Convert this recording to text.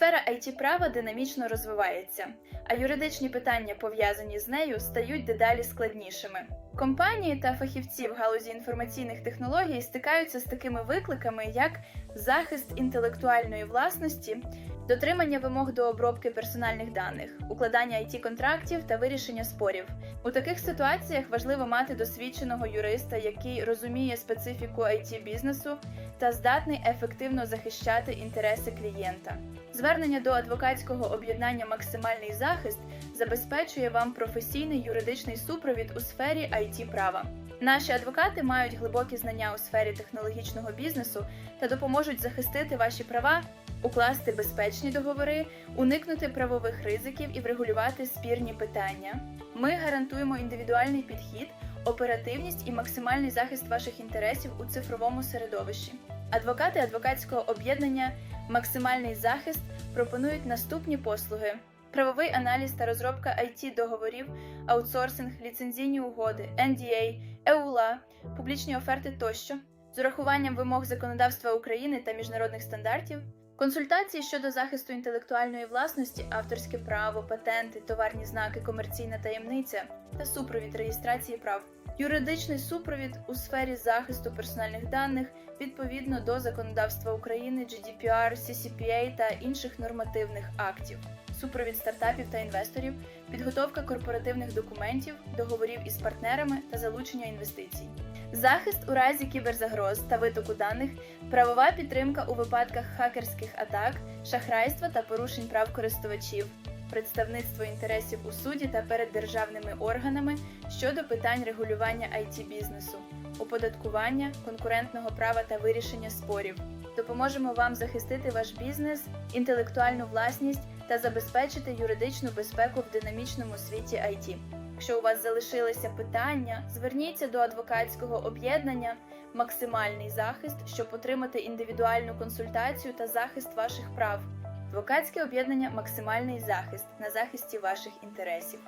Сфера it права динамічно розвивається, а юридичні питання, пов'язані з нею, стають дедалі складнішими. Компанії та фахівці в галузі інформаційних технологій стикаються з такими викликами, як захист інтелектуальної власності, дотримання вимог до обробки персональних даних, укладання it контрактів та вирішення спорів. У таких ситуаціях важливо мати досвідченого юриста, який розуміє специфіку it бізнесу та здатний ефективно захищати інтереси клієнта. Звернення до адвокатського об'єднання Максимальний захист забезпечує вам професійний юридичний супровід у сфері it права. Наші адвокати мають глибокі знання у сфері технологічного бізнесу та допоможуть захистити ваші права, укласти безпечні договори, уникнути правових ризиків і врегулювати спірні питання. Ми гарантуємо індивідуальний підхід, оперативність і максимальний захист ваших інтересів у цифровому середовищі. Адвокати адвокатського об'єднання Максимальний захист пропонують наступні послуги: правовий аналіз та розробка it договорів, аутсорсинг, ліцензійні угоди, NDA, EULA, публічні оферти тощо, з урахуванням вимог законодавства України та міжнародних стандартів, консультації щодо захисту інтелектуальної власності, авторське право, патенти, товарні знаки, комерційна таємниця та супровід реєстрації прав. Юридичний супровід у сфері захисту персональних даних відповідно до законодавства України, GDPR, CCPA та інших нормативних актів, супровід стартапів та інвесторів, підготовка корпоративних документів, договорів із партнерами та залучення інвестицій, захист у разі кіберзагроз та витоку даних, правова підтримка у випадках хакерських атак, шахрайства та порушень прав користувачів. Представництво інтересів у суді та перед державними органами щодо питань регулювання it бізнесу, оподаткування, конкурентного права та вирішення спорів. Допоможемо вам захистити ваш бізнес, інтелектуальну власність та забезпечити юридичну безпеку в динамічному світі IT. Якщо у вас залишилися питання, зверніться до адвокатського об'єднання Максимальний захист, щоб отримати індивідуальну консультацію та захист ваших прав. Адвокатське об'єднання Максимальний захист на захисті ваших інтересів.